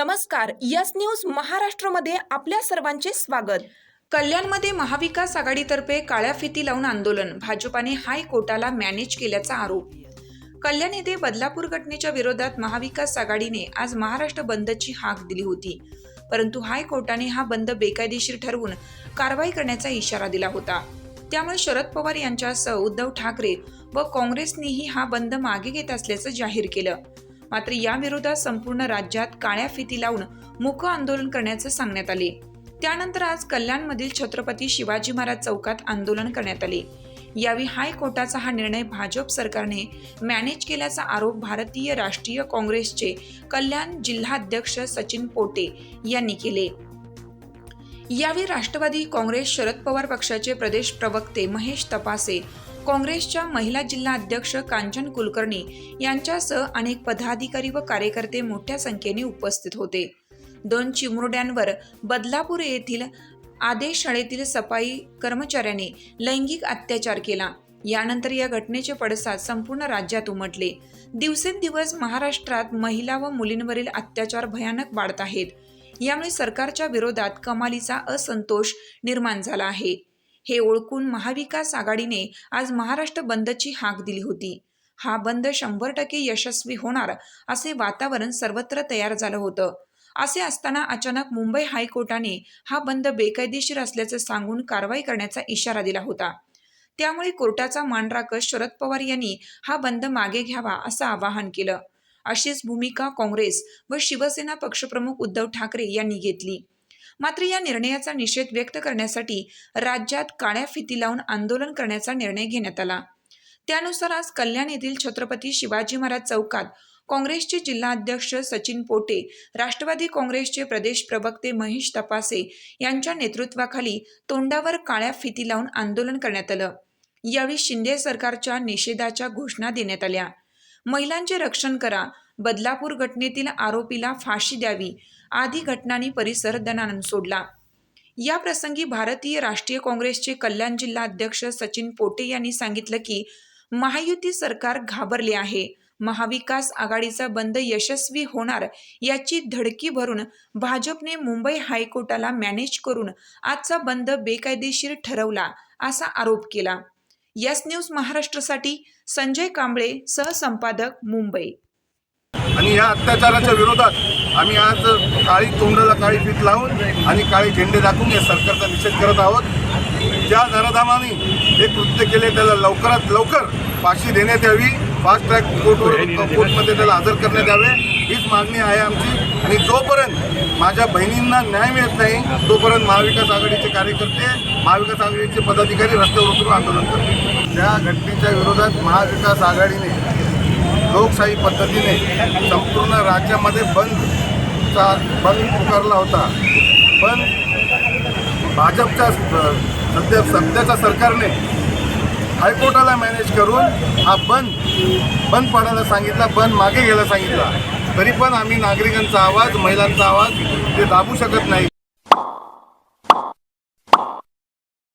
नमस्कार yes news महाराष्ट्रमध्ये आपल्या सर्वांचे स्वागत. कल्याणमध्ये महाविकास आघाडीतर्फे काळ्या फिती लावून आंदोलन भाजपाने हायकोर्टाला मॅनेज केल्याचा आरोप. कल्याण येथे बदलापूर घटनेच्या विरोधात महाविकास आघाडीने आज महाराष्ट्र बंदची हाक दिली होती. परंतु हायकोर्टाने हा बंद बेकायदेशीर ठरवून कारवाई करण्याचा इशारा दिला होता. त्यामुळे शरद पवार यांच्यासह उद्धव ठाकरे व काँग्रेसनेही हा बंद मागे घेत असल्याचं जाहीर केलं. मात्र याविरोधात संपूर्ण राज्यात काळ्या फिती लावून मुख आंदोलन करण्याचं सांगण्यात आले. त्यानंतर आज कल्याणमधील छत्रपती शिवाजी महाराज चौकात आंदोलन करण्यात आले. यावेळी हायकोर्टाचा हा निर्णय भाजप सरकारने मॅनेज केल्याचा आरोप भारतीय राष्ट्रीय काँग्रेसचे कल्याण जिल्हाध्यक्ष सचिन पोटे यांनी केले. यावेळी राष्ट्रवादी काँग्रेस शरद पवार पक्षाचे प्रदेश प्रवक्ते महेश तपासे काँग्रेसच्या महिला जिल्हा अध्यक्ष कांचन कुलकर्णी यांच्यासह अनेक पदाधिकारी व कार्यकर्ते मोठ्या संख्येने उपस्थित होते. दोन चिमुरड्यांवर बदलापूर येथील आदेश शाळेतील सफाई कर्मचाऱ्याने लैंगिक अत्याचार केला. यानंतर या घटनेचे पडसाद संपूर्ण राज्यात उमटले. दिवसेंदिवस महाराष्ट्रात महिला व मुलींवरील अत्याचार भयानक वाढत आहेत. यामुळे सरकारच्या विरोधात कमालीचा असंतोष निर्माण झाला आहे. हे ओळखून महाविकास आघाडीने आज महाराष्ट्र बंदची हाक दिली होती. हा बंद शंभर टक्के यशस्वी होणार असे वातावरण सर्वत्र तयार झालं होतं. असे असताना अचानक मुंबई हायकोर्टाने हा बंद बेकायदेशीर असल्याचं सांगून कारवाई करण्याचा इशारा दिला होता. त्यामुळे कोर्टाचा मान शरद पवार यांनी हा बंद मागे घ्यावा असं आवाहन केलं. अशीच भूमिका काँग्रेस व शिवसेना पक्षप्रमुख उद्धव ठाकरे यांनी घेतली. मात्र या निर्णयाचा निषेध व्यक्त करण्यासाठी राज्यात काळ्या फिती लावून आंदोलन करण्याचा निर्णय घेण्यात आला. त्यानुसार आज कल्याण येथील छत्रपती शिवाजी महाराज चौकात काँग्रेसचे जिल्हाध्यक्ष सचिन पोटे राष्ट्रवादी काँग्रेसचे प्रदेश प्रवक्ते महेश तपासे यांच्या नेतृत्वाखाली तोंडावर काळ्या फिती लावून आंदोलन करण्यात आलं. यावेळी शिंदे सरकारच्या निषेधाच्या घोषणा देण्यात आल्या. महिलांचे रक्षण करा बदलापूर घटनेतील आरोपीला फाशी द्यावी आदी घटनांनी परिसर दणानून सोडला. या प्रसंगी भारतीय राष्ट्रीय काँग्रेसचे कल्याण जिल्हा अध्यक्ष सचिन पोटे यांनी सांगितलं की महायुती सरकार घाबरले आहे. महाविकास आघाडीचा बंद यशस्वी होणार याची धडकी भरून भाजपने मुंबई हायकोर्टाला मॅनेज करून आजचा बंद बेकायदेशीर ठरवला असा आरोप केला. यस न्यूज महाराष्ट्रासाठी संजय कांबळे सहसंपादक मुंबई. आणि या अत्याचाराच्या विरोधात आम्ही आज काळी तोंडाला काळी फीत लावून आणि काळे झेंडे दाखवून या सरकारचा निषेध करत आहोत. ज्या नराधामाने हे कृत्य केले त्याला लवकरात लवकर फाशी देण्यात यावी. फास्ट ट्रॅक कोर्टवर कोर्टमध्ये त्याला हजर करण्यात यावे. हीच मागणी आहे आमची. आणि जोपर्यंत माझ्या बहिणींना न्याय मिळत नाही तोपर्यंत महाविकास आघाडीचे कार्यकर्ते महाविकास आघाडीचे पदाधिकारी रस्त्यावर उतरून आंदोलन करतील. त्या घटनेच्या विरोधात महाविकास आघाडीने लोकशाही पद्धतीने संपूर्ण राज्यामध्ये चा बंद पुकारला होता. पण भाजपच्या सध्या सध्याच्या सरकारने हायकोर्टाला मॅनेज करून हा बंद बंद पाडायला सांगितला बंद मागे घ्यायला सांगितला. तरी पण आम्ही नागरिकांचा आवाज महिलांचा आवाज ते दाबू शकत नाही.